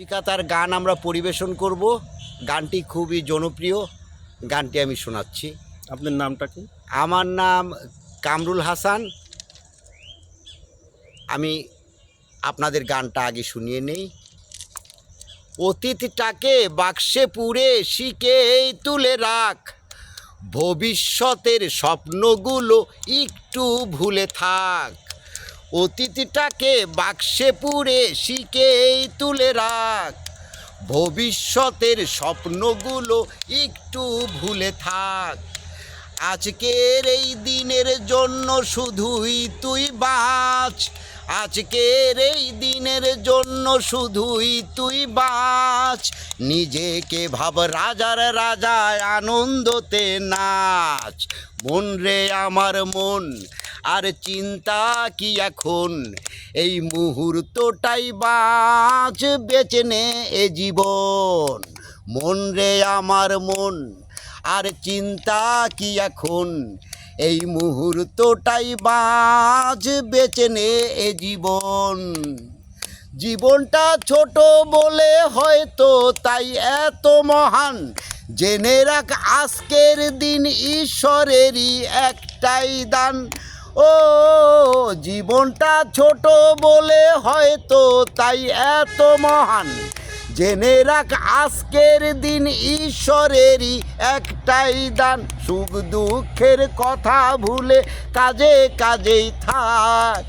চিকাতার গান আমরা পরিবেশন করব। গানটি খুবই জনপ্রিয়। গানটি আমি শোনাচ্ছি। আপনার নামটা কি? আমার নাম কামরুল হাসান। আমি আপনাদের গানটা আগে শুনিয়ে নেই। অতীতটাকে বাক্সে পুরে শিখেই তুলে রাখ। ভবিষ্যতের স্বপ্নগুলো একটু ভুলে থাক। অতীতটাকে বাক্সে পুরে শিখেই তুলে রাখ। ভবিষ্যতের স্বপ্নগুলো একটু ভুলে থাক। আজকের এই দিনের জন্য শুধুই তুই বাঁচ। আজকের এই দিনের জন্য শুধুই তুই বাঁচ। নিজেকে ভাব, রাজার রাজায় আনন্দতে নাচ। মন রে আমার মন আর চিন্তা কি এখন? এই মুহূর্তটাই বাঁচ বেঁচে নে এ জীবন। মন রে আমার মন, আর চিন্তা কি এখন? এই মুহূর্তটাই বেঁচে নে এ জীবন। জীবনটা ছোট বলে হয়তো তাই এত মহান। জেনে রাখ আজকের দিন ঈশ্বরেরই একটাই দান। ও, জীবনটা ছোট বলে হয়তো তাই এত মহান। জেনে রাখ, আজকের দিন ঈশ্বরেরই একটাই দান। সুখ দুঃখের কথা ভুলে কাজে কাজেই থাক।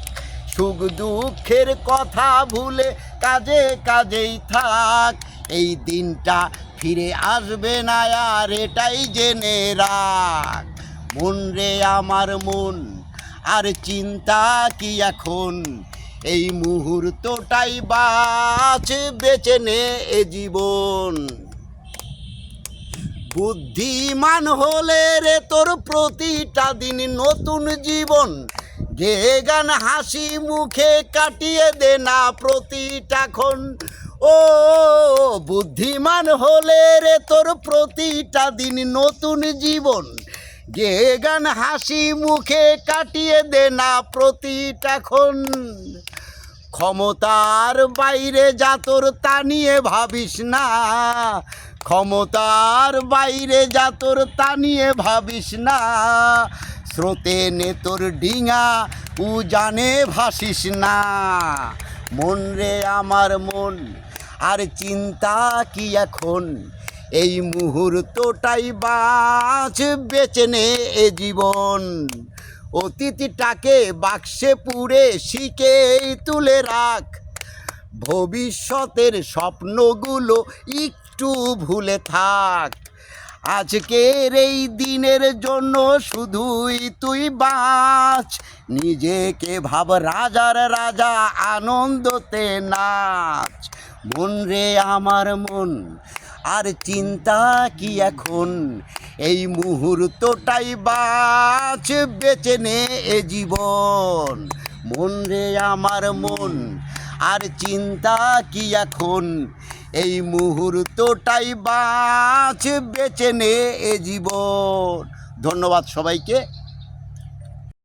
সুখ দুঃখের কথা ভুলে কাজে কাজেই থাক। এই দিনটা ফিরে আসবে না আর এটাই জেনে রাখ। মন রে আমার মন আর চিন্তা কি এখন? এই মুহূর্তটাই বাঁচ বেছে নে এ জীবন। বুদ্ধিমান হলে রে তোর প্রতিটা দিন নতুন জীবন। গে গান হাসি মুখে কাটিয়ে দে না প্রতিটা ক্ষণ। ও, বুদ্ধিমান হলে রে তোর প্রতিটা দিন নতুন জীবন। গে গান হাসি মুখে কাটিয়ে দে না প্রতিটা ক্ষণ। ক্ষমতার বাইরে যা তোর তা নিয়ে ভাবিস না। ক্ষমতার বাইরে যা তোর তা নিয়ে ভাবিস না। স্রোতে নে তোর ডিঙা উ জানে ভাসিস না। মন রে আমার মন, আর চিন্তা কি এখন? এই মুহূর্তটাই বাঁচ বেঁচে নে এ জীবন। অতিথিটাকে বাক্সে পুরে শিখেই তুলে রাখ। ভবিষ্যতের স্বপ্নগুলো একটু ভুলে থাক। আজকের এই দিনের জন্য শুধুই তুই বাঁচ। নিজেকে ভাব, রাজার রাজা, আনন্দতে নাচ। মন রে আমার মন আর চিন্তা কি এখন? এই মুহূর্তটাই বাঁচ, বেঁচে নে এ জীবন। মন রে আমার মন, আর চিন্তা কি এখন? এই মুহূর্তটাই বাঁচ, বেঁচে নে এ জীবন। ধন্যবাদ সবাইকে।